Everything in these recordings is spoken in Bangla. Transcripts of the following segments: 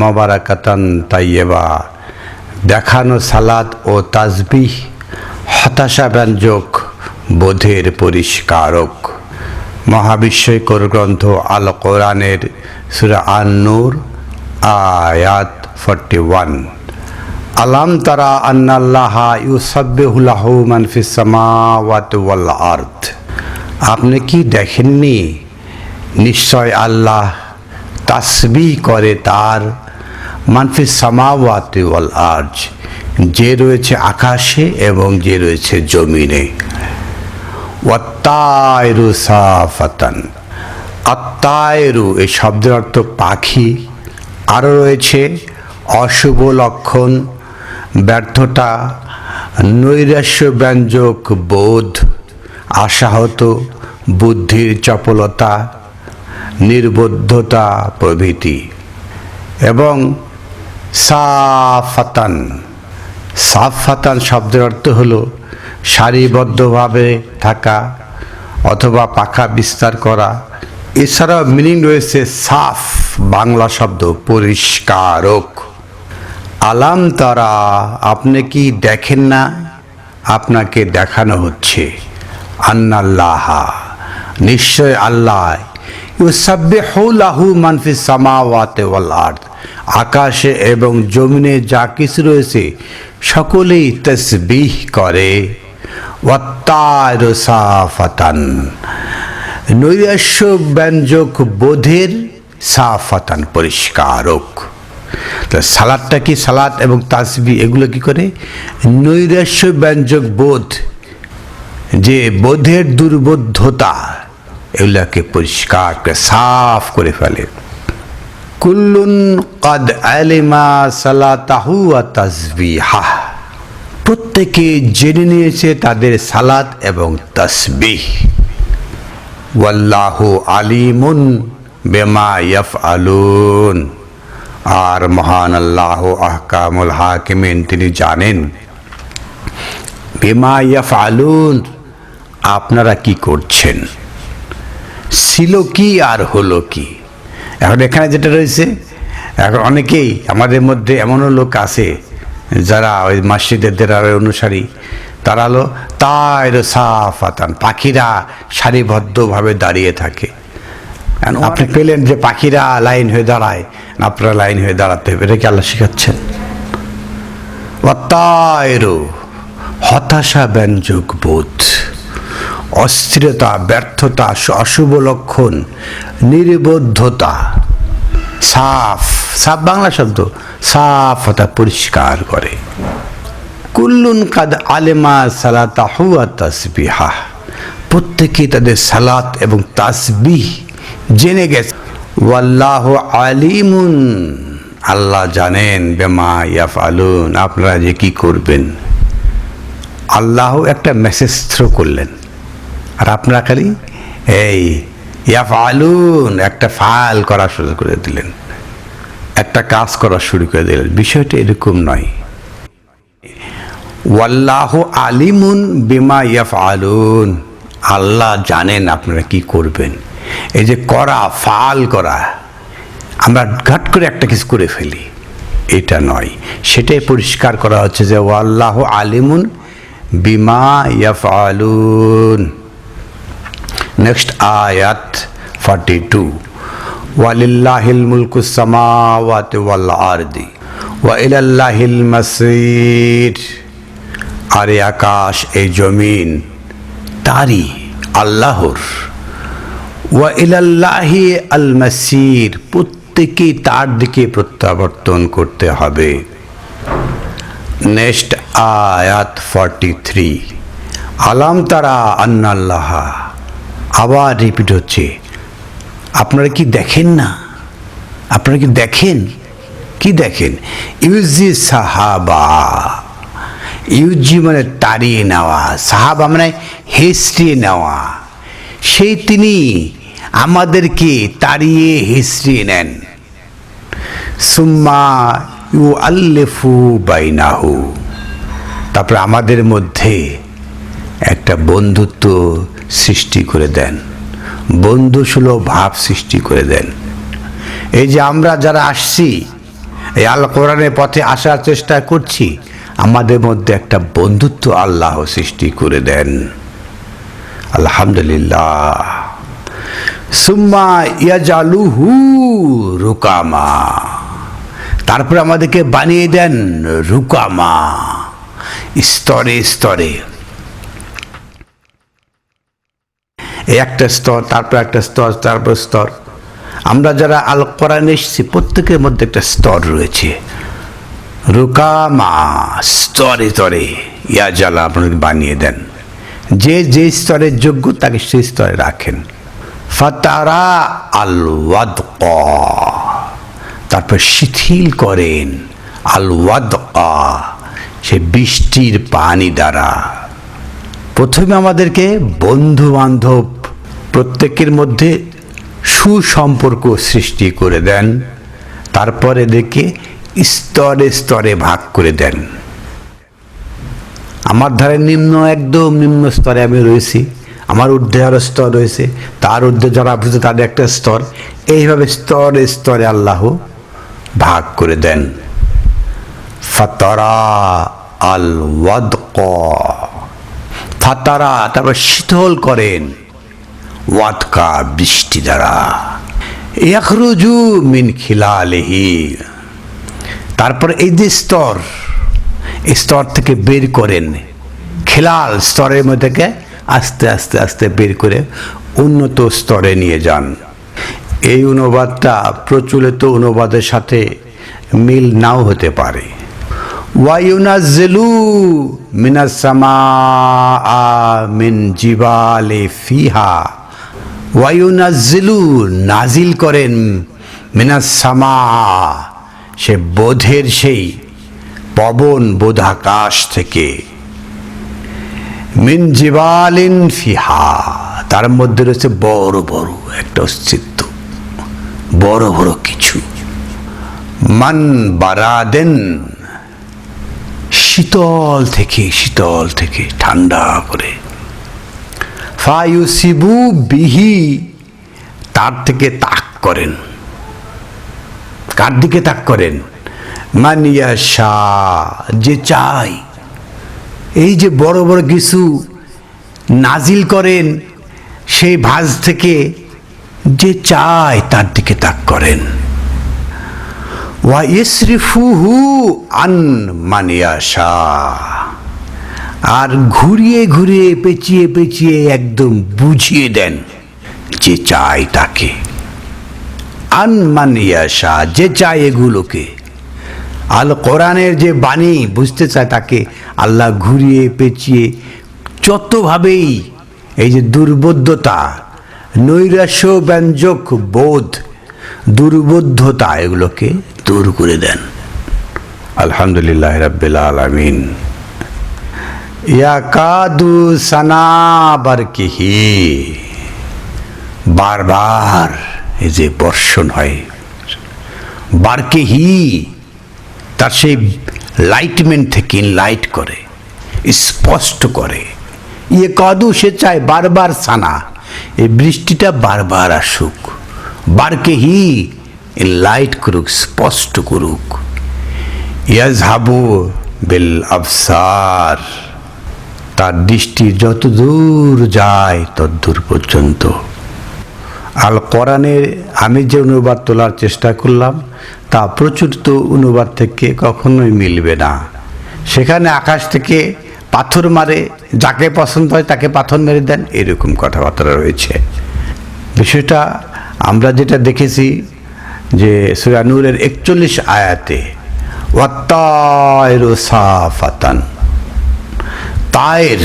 মুবারাকাতান দেখানো সালাত ও তাসবিহ হতাশা ব্যঞ্জক, বোধের পরিষ্কারক। মহাবিস্ময়কর গ্রন্থ আল কোরআনের সুরা আন নূর আয়াত ফর্টি ওয়ান আলাম তারা আন্নাল্লাহা ইউসাব্বিহুলাহু মান ফিস ওয়াল আরদ আপনি কি দেখেননি নিশ্চয় আল্লাহ তাসবি করে তার মানফিস সামাওয়াতি আরজ, যে রয়েছে আকাশে এবং যে রয়েছে জমিনে। ওয়াত্তায়রু সাফাতান আত্মায়রু এই শব্দের অর্থ পাখি। আরও রয়েছে, অশুভ লক্ষণ, ব্যর্থতা, নৈরাশ্য ব্যঞ্জক বোধ, আশাহত, বুদ্ধির চপলতা নির্বুদ্ধতা প্রভৃতি। এবং সাফাতান। সাফাতান শব্দের অর্থ হলো সারিবদ্ধভাবে থাকা অথবা পাখা বিস্তার করা। এছাড়াও মিনিং রয়েছে সাফ, বাংলা শব্দ পরিষ্কারক। আলাম তারা, আপনি কি দেখেন না? আপনাকে দেখানো হচ্ছে। আন্নাল্লাহা, নিশ্চয় আল্লাহ ইউসাব্বিহুলাহু মানফিস সামাওয়াতি ওয়াল আকাশে এবং জমিনে যা কিছু রয়েছে, সকলেই তসবিহ করে। সাফাতান। নৈরাশ্য ব্যঞ্জক বোধের সাফাতান পরিষ্কারক সালাদটা কি সালাদ এবং তাসবি এগুলো কি করে? নৈরাশ্য ব্যঞ্জক বোধ, যে বোধের দুর্বোধ্যতা এগুলাকে পরিষ্কার করে সাফ করে ফেলে। কুল্লুন কদ আলিমা সালাতাহু ওয়া তাসবিহা। প্রত্যেকে জেনে নিয়েছে তাদের সালাত এবং তসবিহ। ওয়াল্লাহু আলিমুন বেমা ইয়াফআলুন। আর মহান আল্লাহ আহকামুল হাকিমিন, তিনি জানেন, বেমা ইয়াফআলুন, আপনারা কি করছেন? ছিল কি আর হলো কি? এখন এখানে যেটা রয়েছে এখন অনেকেই আমাদের মধ্যে এমনও লোক আছে যারা ওই মসজিদের দেরার অনুসারী তারা হলো তাইর সাফাতান পাখিরা সারিবদ্ধভাবে দাঁড়িয়ে থাকে। আপনি পেলেন যে পাখিরা লাইন হয়ে দাঁড়ায় না আপনারা লাইন হয়ে দাঁড়াতে হবে এটা কি আল্লাহ শেখাচ্ছেন? অত্যায়রো হতাশা ব্যঞ্জক বোধ। অস্থিরতা, ব্যর্থতা, অশুভ লক্ষণ নির্বদ্ধতা সাফ সাফ বাংলা শব্দ। সাফ হতা পরিষ্কার করে। কুল্লুন কাদ আলেমা সালাতাহু আর তাসবিহা। প্রত্যেকে তাদের সালাত এবং তাসবিহ জেনে গেছে। ওয়াল্লাহ আলিমুন। আল্লাহ জানেন, বেমা ইয়াফ আলুন আপনারা যে কি করবেন? আল্লাহ একটা মেসেজ থ্রো করলেন। আর আপনারা খালি এই ইয়াফ আলুন একটা ফাল করা শুরু করে দিলেন, একটা কাজ করা শুরু করে দিলেন। বিষয়টা এরকম নয়। ওয়াল্লাহ আলিমুন বিমা ইয়াফ আলুন আল্লাহ জানেন আপনারা কি করবেন। এই যে করা, ফাল করা, আমরা ঘাট করে একটা কিছু করে ফেলি। এটা নয়। সেটাই পরিষ্কার করা হচ্ছে যে ওয়াল্লাহ আলিমুন বিমা ইয়াফ আলুন ফর্টি টু ওয়ালিল্লাহিল মুলকু সামাওয়াতি ওয়াল আরদি ওয়া ইলাল্লাহিল মাসির আর এই আকাশ এই জমিন, তারই আল্লাহর। ওয়া ইলাল্লাহি আল মাসির প্রত্যেকেই তার দিকে প্রত্যাবর্তন করতে হবে। নেক্সট আয়াত ফর্টি থ্রি আলাম তারা আন্নাল্লাহ আবার রিপিট হচ্ছে। আপনারা কি দেখেন না? আপনারা কি দেখেন? কি দেখেন? ইউজি সাহাবা। ইউজি মানে তাড়িয়ে নেওয়া, সাহাবা মানে হিস্ট্রি নেওয়া। সেই তিনি আমাদেরকে তাড়িয়ে হিস্ট্রি নেন। সুম্মা ইউ আল্লেফু বাইনাহু। তারপরে আমাদের মধ্যে একটা বন্ধুত্ব সৃষ্টি করে দেন। বন্ধুসুলভ ভাব সৃষ্টি করে দেন। এই যে আমরা যারা আসছি, এই আল কোরআনের পথে আসার চেষ্টা করছি, আমাদের মধ্যে একটা বন্ধুত্ব আল্লাহ সৃষ্টি করে দেন। আলহামদুলিল্লাহ। সুম্মা ইয়াজালুহু রুকামা। তারপরে আমাদেরকে বানিয়ে দেন রুকামা। স্তরে স্তরে। এই একটা স্তর, তারপর একটা স্তর, তারপর স্তর। আমরা যারা আল কোরআন এসেছি, প্রত্যেকের মধ্যে একটা স্তর রয়েছে। রুকামা, স্তরে স্তরে। ইয়া জালা আপনাকে বানিয়ে দেন। যে যে স্তরের যোগ্য, তাকে সেই স্তরে রাখেন। ফাতারা আল ওয়াদকা তারপর শিথিল করেন আল ওয়াদকা সে বৃষ্টির পানি দ্বারা। প্রথমে আমাদেরকে বন্ধু বান্ধব প্রত্যেকের মধ্যে সুসম্পর্ক সৃষ্টি করে দেন। তারপর এদেরকে স্তরে স্তরে ভাগ করে দেন। আমার ধারে নিম্ন, একদম নিম্ন স্তরে আমি রয়েছি। আমার ঊর্ধ্বে আরও স্তর রয়েছে। তার ঊর্ধ্বে যারা বুঝে তাদের একটা স্তর। এইভাবে স্তরে স্তরে আল্লাহ ভাগ করে দেন। ফাতারা আল ওয়াদক ফাতারা, তারপর শীতল করেন। ওয়াদকা, বৃষ্টি দ্বারা। ইয়াখরুজু মিন খিলালেহি। তারপর এই যে স্তর, এই স্তর থেকে বের করেন। খেলাল স্তরের মধ্যে থেকে আস্তে আস্তে আস্তে বের করে উন্নত স্তরে নিয়ে যান। এই অনুবাদটা প্রচলিত অনুবাদের সাথে মিল নাও হতে পারে। ওয়ায়ুনাজ্জেলু মিনাসামা মিন জিবালে ফিহা ওয়ায়ুনাজ্জেলু নাজিল করেন মিনাসামা সে বোধের সেই পবন বোধাকাশ থেকে। মিন জিবালিন ফিহা তার মধ্যে রয়েছে বড় বড় একটা অস্তিত্ব, বড় বড় কিছু। মান বারাদেন শীতল থেকে শীতল থেকে, ঠান্ডা করে। ফায়ুসিবু বিহি, তার থেকে তাক করেন। কার দিকে তাক করেন? মানিয়া শাহ যে চাই এই যে বড় বড় কিছু নাজিল করেন, সেই ভাজ থেকে যে চায়, তার দিকে তাক করেন। আন আর ঘুরিয়ে ঘুরিয়ে পেঁচিয়ে পেঁচিয়ে একদম বুঝিয়ে দেন যে চায় তাকে। আনমানিয়া শাহ যে চায় এগুলোকে। আল কোরআনের যে বাণী, বুঝতে চায় তাকে। আল্লাহ ঘুরিয়ে পেঁচিয়ে যতভাবেই এই যে দুর্বোধ্যতা, নৈরাশ্য ব্যঞ্জক বোধ দুর্বোধ্যতা এগুলোকে দূর করে দেন। আলহামদুলিল্লাহ রাব্বিল আলামিন। ইয়াকাদু সানা বারকিহি। বারবার এই যে বর্ষণ হয়, বারকেহি, তার সেই লাইটমেন্ট থেকে লাইট করে, স্পষ্ট করে। ইয়ে কাদু সে চায় বারবার সানা, এই বৃষ্টিটা বারবার আসুক। বারকেহি লাইট করুক, স্পষ্ট করুক। ইয়াজ ইয়াজহাবু বিল আফসার তার দৃষ্টি যত দূর যায়, তত দূর পর্যন্ত। আল কোরআনের, আমি যে অনুবাদ তোলার চেষ্টা করলাম, তা প্রচলিত অনুবাদ থেকে কখনোই মিলবে না। সেখানে আকাশ থেকে পাথর মারে, যাকে পছন্দ হয় তাকে পাথর মেরে দেন, এরকম কথাবার্তা রয়েছে। বিষয়টা আমরা যেটা দেখেছি যে সুরানুরের একচল্লিশ আয়াতে ওয়াত্তায়রুসাফাতান তায়ের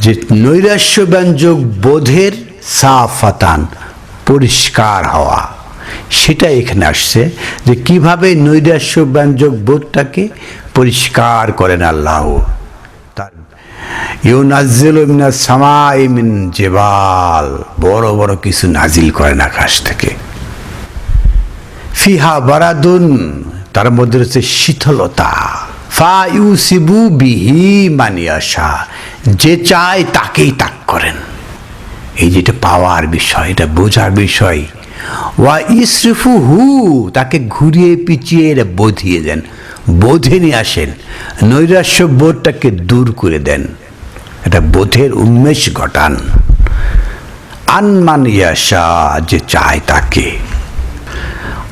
যে নৈরাশ্য ব্যঞ্জক বোধের সাফাতান পরিষ্কার হওয়া সেটা এখানে আসছে যে কীভাবে নৈরাশ্য ব্যঞ্জক বোধটাকে পরিষ্কার করেন আল্লাহ। ইউনাজিল মিনা সামাই জেবাল। বড় বড় কিছু নাজিল করেন আকাশ থেকে। ফিহা বারাদুন, তার মধ্যে রয়েছে শীতলতা। ফা বিহি যে চায় তাকেই তাক করেন। এই যেটা পাওয়ার বিষয়, এটা বোঝার বিষয়। ওয়া ইসরিফু হু তাকে ঘুরিয়ে পিছিয়ে এটা বোধিয়ে দেন। বোধে নিয়ে আসেন। নৈরাশ্য বোধটাকে দূর করে দেন। এটা বোধের উন্মেষ ঘটান আনমান ইয়াশা, যে চায় তাকে।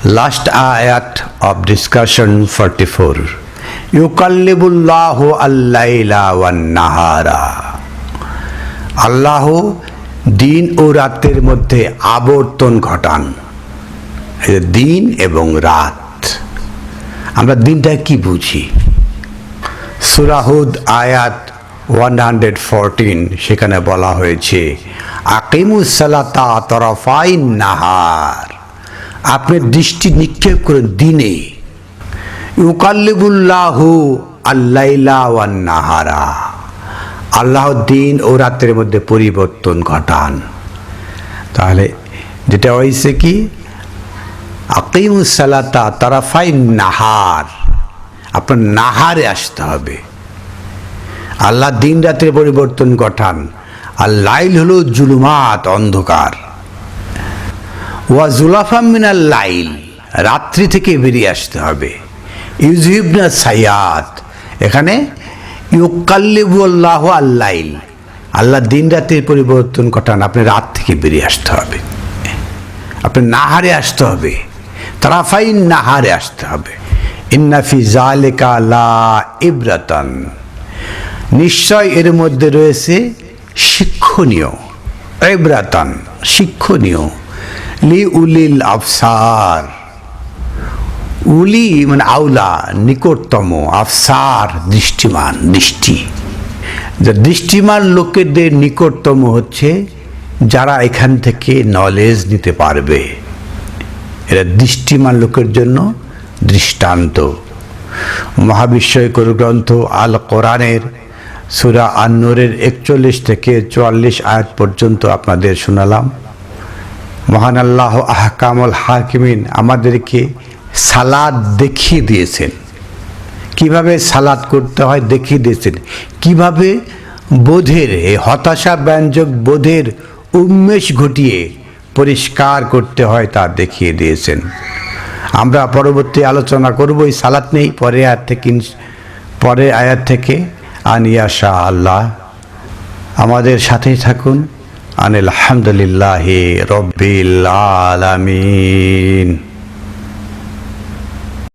লাস্ট আয়াত অফ ডিসকাশন ফর্টি ফোর ইউকাল্লিবুল্লাহ নাহারা আল্লাহ দিন ও রাতের মধ্যে আবর্তন ঘটান। দিন এবং রাত। আমরা দিনটা কি বুঝি? সুরাহুদ আয়াত ওয়ান হান্ড্রেড ফোরটিন সেখানে বলা হয়েছে আকিমুসালাতা তরফাইন নাহার। আপনি দৃষ্টি নিক্ষেপ করেন দিনে। ইউকাল্লিবুল্লাহ আল্লাইলা ওয়ান নাহারা আল্লাহ দিন ও রাতের মধ্যে পরিবর্তন ঘটান। তাহলে যেটা হয়েছে কি? আকিমুসালাতা তারাফাই নাহার। আপনার নাহারে আসতে হবে। আল্লাহ দিন রাতের পরিবর্তন ঘটান। আর লাইল হলো জুলুমাত, অন্ধকার। ওয়া জুলাফাম মিনাল লাইল, রাত্রি থেকে বেরিয়ে আসতে হবে। ইউজিবনা সায়াত এখানে ইউকাল্লিবু আল্লাহ আল্লাইল আল্লাহ দিন রাতের পরিবর্তন ঘটান, আপনি রাত থেকে বেরিয়ে আসতে হবে। আপনি নাহারে আসতে হবে। তারাফাইন নাহারে আসতে হবে। ইন্নাফি জালেকা লা ইব্রাতান। নিশ্চয় এর মধ্যে রয়েছে শিক্ষণীয় ইব্রাতান শিক্ষণীয়। লি উলিল আফসার। উলি মানে আউলা, নিকটতম, আফসার, দৃষ্টিমান, দৃষ্টি। যে দৃষ্টিমান লোকেদের নিকটতম হচ্ছে যারা এখান থেকে নলেজ নিতে পারবে। এরা দৃষ্টিমান লোকের জন্য দৃষ্টান্ত। মহাবিস্ময়কর গ্রন্থ আল কোরআনের সুরা আন্নুরের একচল্লিশ থেকে চুয়াল্লিশ আয়াত পর্যন্ত আপনাদের শোনালাম। মহান আল্লাহ আহকামুল হাকিমিন আমাদেরকে সালাদ দেখিয়ে দিয়েছেন। কীভাবে সালাদ করতে হয় দেখিয়ে দিয়েছেন? কীভাবে বোধের হতাশা ব্যঞ্জক বোধের উন্মেষ ঘটিয়ে পরিষ্কার করতে হয় তা দেখিয়ে দিয়েছেন। আমরা পরবর্তী আলোচনা করব, এই সালাত নেই, পরে আয়াত থেকে পরে আয়াত থেকে। আনিয়া শাহ আল্লাহ। আমাদের সাথেই থাকুন। আনিল আলহামদুলিল্লাহ রব্বিল আলামিন।